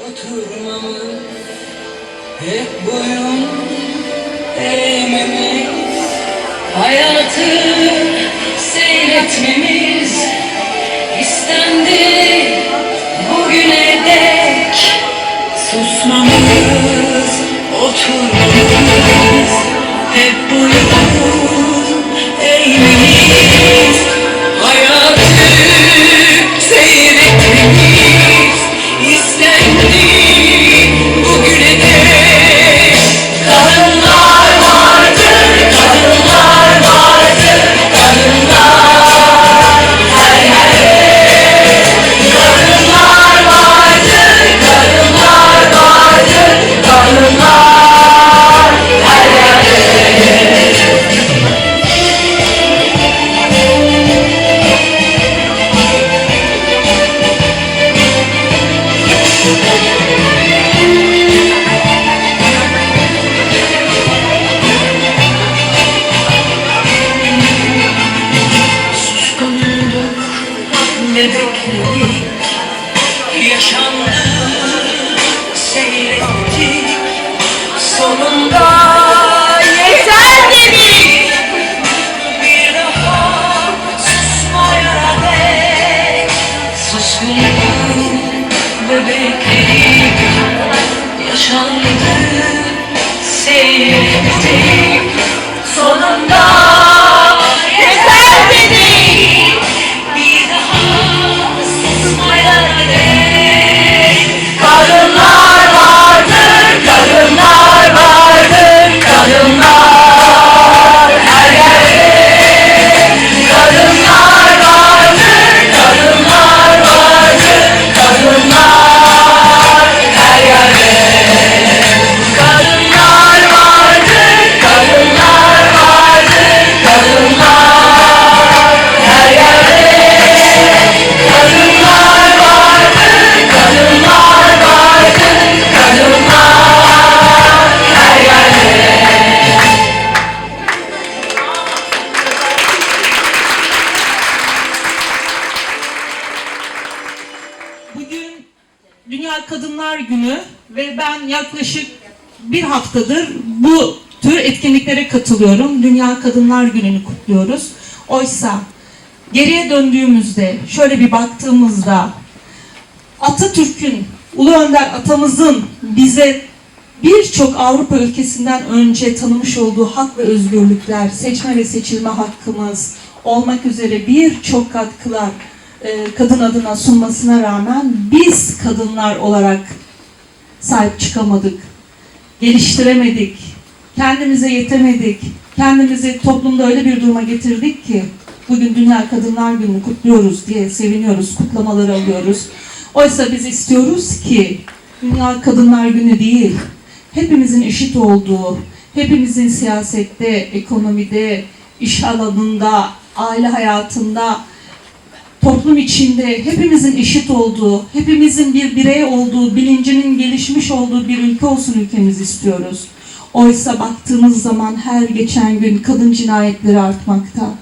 Oturmamız hep boyun eğmemiz Hayatı seyretmemiz istendi. Bugüne dek Susmamız, oturmamız Living bir haftadır bu tür etkinliklere katılıyorum. Dünya Kadınlar Günü'nü kutluyoruz. Oysa geriye döndüğümüzde, şöyle bir baktığımızda Atatürk'ün, Ulu Önder atamızın bize birçok Avrupa ülkesinden önce tanımış olduğu hak ve özgürlükler, seçme ve seçilme hakkımız olmak üzere birçok katkılar e, kadın adına sunmasına rağmen biz kadınlar olarak sahip çıkamadık, geliştiremedik, kendimize yetemedik, kendimizi toplumda öyle bir duruma getirdik ki bugün Dünya Kadınlar Günü'nü kutluyoruz diye seviniyoruz, kutlamalar alıyoruz. Oysa biz istiyoruz ki Dünya Kadınlar Günü değil, hepimizin eşit olduğu, hepimizin siyasette, ekonomide, iş alanında, aile hayatında, toplum içinde hepimizin eşit olduğu, hepimizin bir birey olduğu, bilincinin gelişmiş olduğu bir ülke olsun ülkemiz istiyoruz. Oysa baktığımız zaman her geçen gün kadın cinayetleri artmakta.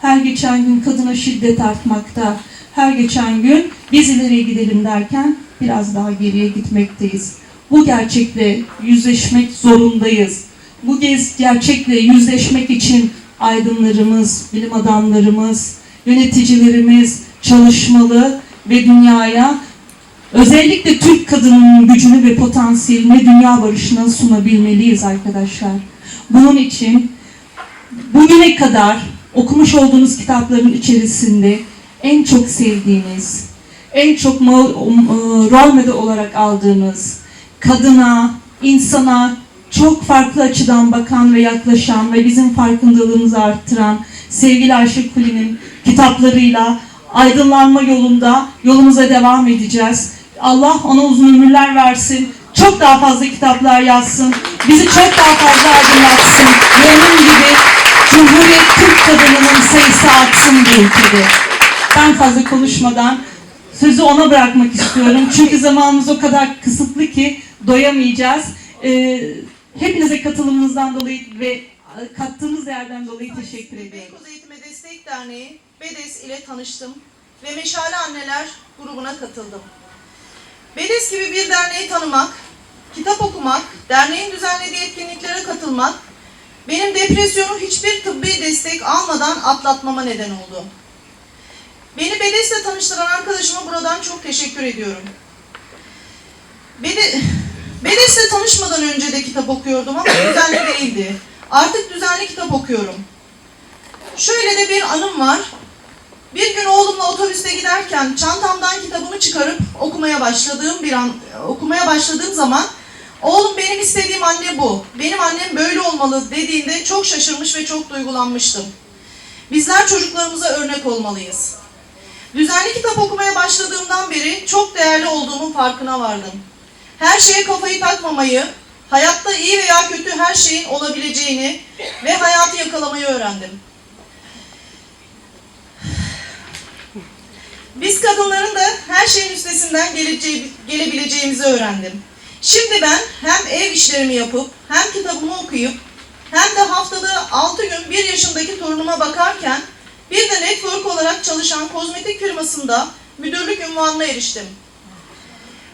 Her geçen gün kadına şiddet artmakta. Her geçen gün biz ileriye gidelim derken biraz daha geriye gitmekteyiz. Bu gerçekle yüzleşmek zorundayız. Bu gerçekle yüzleşmek için aydınlarımız, bilim adamlarımız, yöneticilerimiz çalışmalı ve dünyaya özellikle Türk kadınının gücünü ve potansiyelini dünya barışına sunabilmeliyiz arkadaşlar. Bunun için bugüne kadar okumuş olduğunuz kitapların içerisinde en çok sevdiğiniz, en çok mo- e, rol model olarak aldığınız, kadına, insana çok farklı açıdan bakan ve yaklaşan ve bizim farkındalığımızı arttıran sevgili Ayşe Kuli'nin kitaplarıyla aydınlanma yolunda yolumuza devam edeceğiz. Allah ona uzun ömürler versin. Çok daha fazla kitaplar yazsın. Bizi çok daha fazla aydınlatsın. Onun gibi Cumhuriyet Türk kadınının sayısı artsın bu ülkede. Ben fazla konuşmadan sözü ona bırakmak istiyorum. Çünkü zamanımız o kadar kısıtlı ki doyamayacağız. Ee, hepinize katılımınızdan dolayı ve kattığınız yerden dolayı teşekkür ediyorum. Beykoz Eğitime Destek Derneği BEDES ile tanıştım ve Meşale Anneler grubuna katıldım. Bedes gibi bir derneği tanımak, kitap okumak, derneğin düzenlediği etkinliklere katılmak, benim depresyonu hiçbir tıbbi destek almadan atlatmama neden oldu. Beni Bedes'le tanıştıran arkadaşıma buradan çok teşekkür ediyorum. Bede, Bedes'le tanışmadan önce de kitap okuyordum ama düzenli değildi. Artık düzenli kitap okuyorum. Şöyle de bir anım var. Bir gün oğlumla otobüste giderken çantamdan kitabımı çıkarıp okumaya başladığım bir an okumaya başladığım zaman oğlum benim istediğim anne bu. Benim annem böyle olmalı dediğinde çok şaşırmış ve çok duygulanmıştım. Bizler çocuklarımıza örnek olmalıyız. Düzenli kitap okumaya başladığımdan beri çok değerli olduğumun farkına vardım. Her şeye kafayı takmamayı, hayatta iyi veya kötü her şeyin olabileceğini ve hayatı yakalamayı öğrendim. Biz kadınların da her şeyin üstesinden gelebileceğimizi öğrendim. Şimdi ben hem ev işlerimi yapıp hem kitabımı okuyup hem de haftada 6 gün 1 yaşındaki torunuma bakarken bir de network olarak çalışan kozmetik firmasında müdürlük ünvanına eriştim.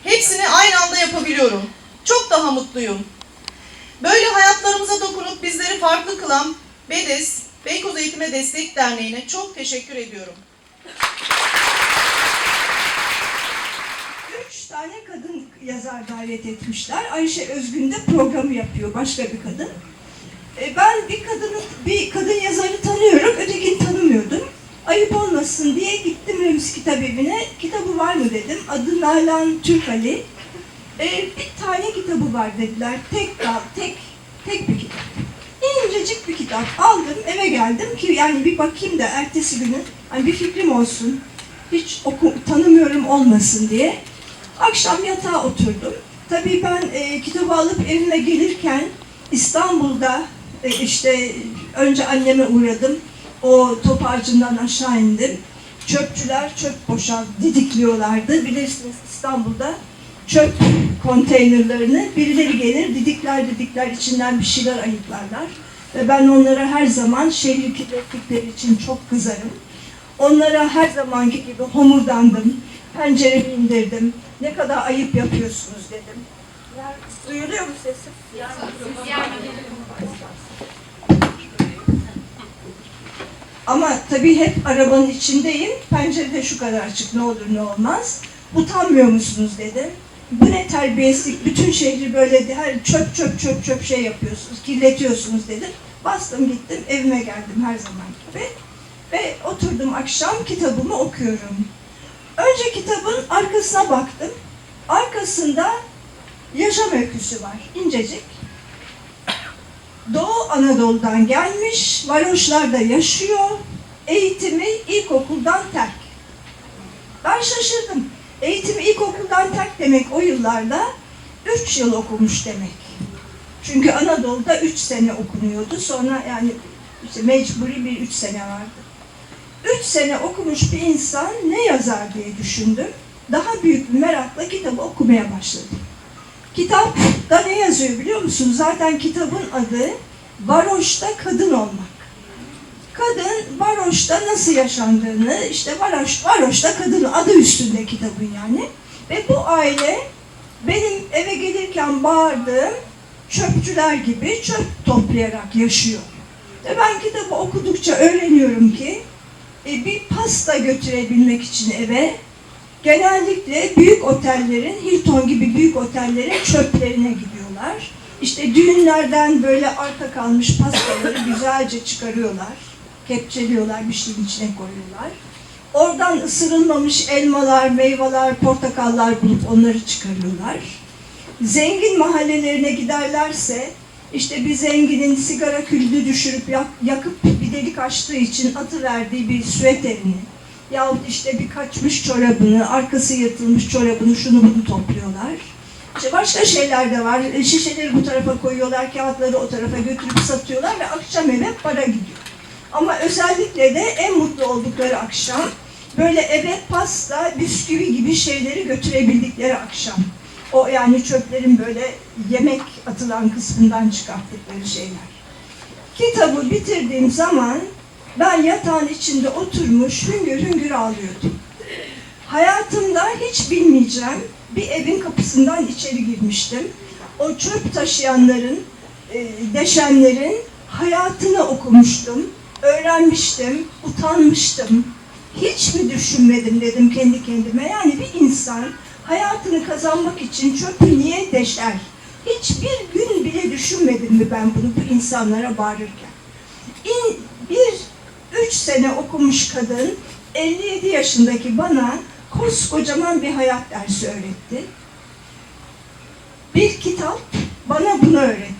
Hepsini aynı anda yapabiliyorum. Çok daha mutluyum. Böyle hayatlarımıza dokunup bizleri farklı kılan BEDES, Beykoz Eğitime Destek Derneği'ne çok teşekkür ediyorum. Üç tane kadın yazar davet etmişler. Ayşe Özgün de programı yapıyor, başka bir kadın. E, ben bir kadını, bir kadın yazarı tanıyorum, ötekini tanımıyordum. Ayıp olmasın diye gittim Rems Kitap Evi'ne. Kitabı var mı dedim. Adı Nalan Türkali. E, bir tane kitabı var dediler. Tek dal, tek, tek bir kitap. İncecik bir kitap aldım, eve geldim ki yani bir bakayım da ertesi günü hani bir fikrim olsun. Hiç oku, tanımıyorum olmasın diye. Akşam yatağa oturdum. Tabii ben e, kitabı alıp evime gelirken İstanbul'da e, işte önce anneme uğradım. O top ağacından aşağı indim. Çöpçüler çöp boşalt didikliyorlardı. Bilirsiniz İstanbul'da çöp konteynerlerini birileri gelir didikler didikler içinden bir şeyler ayıklarlar. Ve ben onlara her zaman şehir kirlettikleri için çok kızarım. Onlara her zamanki gibi homurdandım. Penceremi indirdim. Ne kadar ayıp yapıyorsunuz dedim. Duyuluyor mu sesim? Ama tabii hep arabanın içindeyim. Pencerede şu kadar açık ne olur ne olmaz. Utanmıyor musunuz dedim. Bu ne terbiyesizlik, bütün şehri böyle her çöp çöp çöp çöp şey yapıyorsunuz, kirletiyorsunuz dedim. Bastım gittim, evime geldim her zaman gibi. Ve oturdum akşam kitabımı okuyorum. Önce kitabın arkasına baktım. Arkasında yaşam öyküsü var, incecik. Doğu Anadolu'dan gelmiş, varoşlarda yaşıyor, eğitimi ilkokuldan terk. Ben şaşırdım. Eğitimi ilkokuldan terk demek o yıllarda 3 yıl okumuş demek. Çünkü Anadolu'da 3 sene okunuyordu. Sonra yani işte mecburi bir 3 sene vardı. 3 sene okumuş bir insan ne yazar diye düşündüm. Daha büyük bir merakla kitabı okumaya başladım. Kitapta ne yazıyor biliyor musunuz? Zaten kitabın adı Varoş'ta Kadın Olmak. Kadın varoşta nasıl yaşandığını, işte varoş, varoşta kadın adı üstünde kitabın yani. Ve bu aile benim eve gelirken bağırdığım çöpçüler gibi çöp toplayarak yaşıyor. Ve ben kitabı okudukça öğreniyorum ki e, bir pasta götürebilmek için eve genellikle büyük otellerin, Hilton gibi büyük otellerin çöplerine gidiyorlar. İşte düğünlerden böyle arta kalmış pastaları güzelce çıkarıyorlar. Kepçeliyorlar, bir şeyin içine koyuyorlar. Oradan ısırılmamış elmalar, meyveler, portakallar bulup onları çıkarıyorlar. Zengin mahallelerine giderlerse işte bir zenginin sigara külünü düşürüp yak- yakıp delik açtığı için atı verdiği bir süveterini yahut işte bir kaçmış çorabını, arkası yırtılmış çorabını, şunu bunu topluyorlar. İşte başka şeyler de var. E, Şişeleri bu tarafa koyuyorlar, kağıtları o tarafa götürüp satıyorlar ve akşam eve para gidiyor. Ama özellikle de en mutlu oldukları akşam böyle eve pasta, bisküvi gibi şeyleri götürebildikleri akşam. O yani çöplerin böyle yemek atılan kısmından çıkarttıkları şeyler. Kitabı bitirdiğim zaman ben yatağın içinde oturmuş hüngür hüngür ağlıyordum. Hayatımda hiç bilmeyeceğim bir evin kapısından içeri girmiştim. O çöp taşıyanların, e, deşenlerin hayatını okumuştum, öğrenmiştim, utanmıştım. Hiç mi düşünmedim dedim kendi kendime. Yani bir insan hayatını kazanmak için çöpü niye deşer? Hiçbir gün bile düşünmedim mi ben bunu bu insanlara bağırırken? İn, bir üç sene okumuş kadın 57 yaşındaki bana koskocaman bir hayat dersi öğretti. Bir kitap bana bunu öğretti.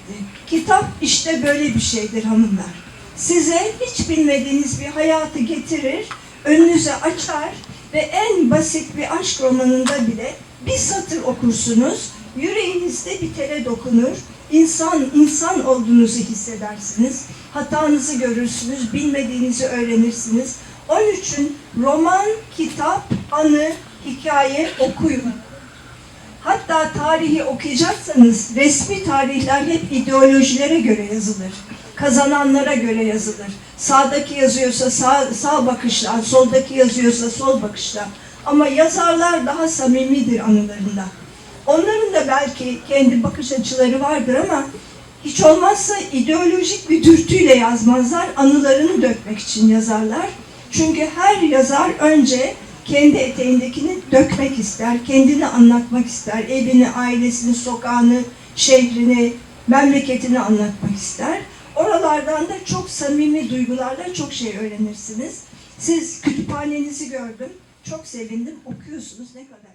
Kitap işte böyle bir şeydir hanımlar. Size hiç bilmediğiniz bir hayatı getirir, önünüze açar ve en basit bir aşk romanında bile bir satır okursunuz, yüreğinizde bir tele dokunur, insan insan olduğunuzu hissedersiniz, hatanızı görürsünüz, bilmediğinizi öğrenirsiniz. Onun için roman, kitap, anı, hikaye okuyun. Hatta tarihi okuyacaksanız resmi tarihler hep ideolojilere göre yazılır. Kazananlara göre yazılır. Sağdaki yazıyorsa sağ, sağ bakışla, soldaki yazıyorsa sol bakışla. Ama yazarlar daha samimidir anılarında. Onların da belki kendi bakış açıları vardır ama hiç olmazsa ideolojik bir dürtüyle yazmazlar, anılarını dökmek için yazarlar. Çünkü her yazar önce kendi eteğindekini dökmek ister, kendini anlatmak ister, evini, ailesini, sokağını, şehrini, memleketini anlatmak ister. Oralardan da çok samimi duygularla çok şey öğrenirsiniz. Siz kütüphanenizi gördüm, çok sevindim, okuyorsunuz ne kadar